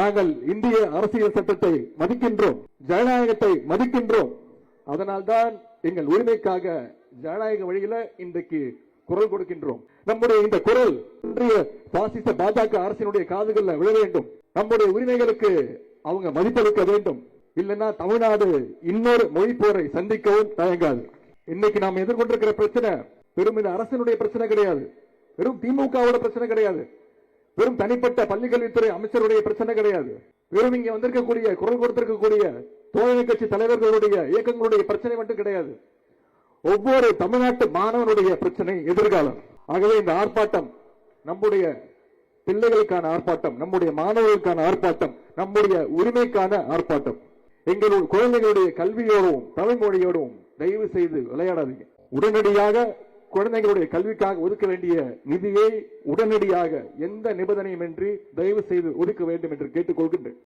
நாங்கள் இந்திய அரசியல் சட்டத்தை மதிக்கின்றோம் ஜனநாயகத்தை மதிக்கின்றோம். அதனால்தான் எங்கள் உரிமைக்காக ஜனநாயக வழியில இன்றைக்கு குரல் கொடுக்கின்றோம். நம்முடைய இந்த குரல் இன்றைய பாசிச பாஜக அரசினுடைய காதுகளில் விழ வேண்டும். நம்முடைய உரிமைகளுக்கு அவங்க மதிப்பளிக்க வேண்டும். இல்லைன்னா தமிழ்நாடு இன்னொரு மொழி போரை சந்திக்கவும் தயங்காது. இன்னைக்கு நாம் எதிர்கொண்டிருக்கிற பிரச்சனை பெரும் இந்த அரசினுடைய பிரச்சனை கிடையாது. வெறும் திமுகவோட பிரச்சனை கிடையாது. வெறும் தனிப்பட்ட பள்ளிக்கல்வித்துறை அமைச்சருடைய பிரச்சனை கிடையாது. வெறும் இங்க வந்திருக்கக்கூடிய குரல் கொடுத்திருக்கக்கூடிய தோழமை கட்சி தலைவர்களுடைய இயக்கங்களுடைய பிரச்சனை மட்டும் கிடையாது. ஒவ்வொரு தமிழ்நாட்டு மாணவனுடைய பிரச்சனை எதிர்காலம். ஆகவே இந்த ஆர்ப்பாட்டம் நம்முடைய பிள்ளைகளுக்கான ஆர்ப்பாட்டம் நம்முடைய மாணவர்களுக்கான ஆர்ப்பாட்டம் நம்முடைய உரிமைக்கான ஆர்ப்பாட்டம். எங்களுடைய குழந்தைகளுடைய கல்வியோடும் தமிழ் மொழியோடும் தயவு செய்து விளையாடாதீங்க. உடனடியாக குழந்தைகளுடைய கல்விக்காக ஒதுக்க வேண்டிய நிதியை உடனடியாக எந்த நிபந்தனையும் இன்றி தயவு செய்து ஒதுக்க வேண்டும் என்று கேட்டுக்கொள்கின்றேன்.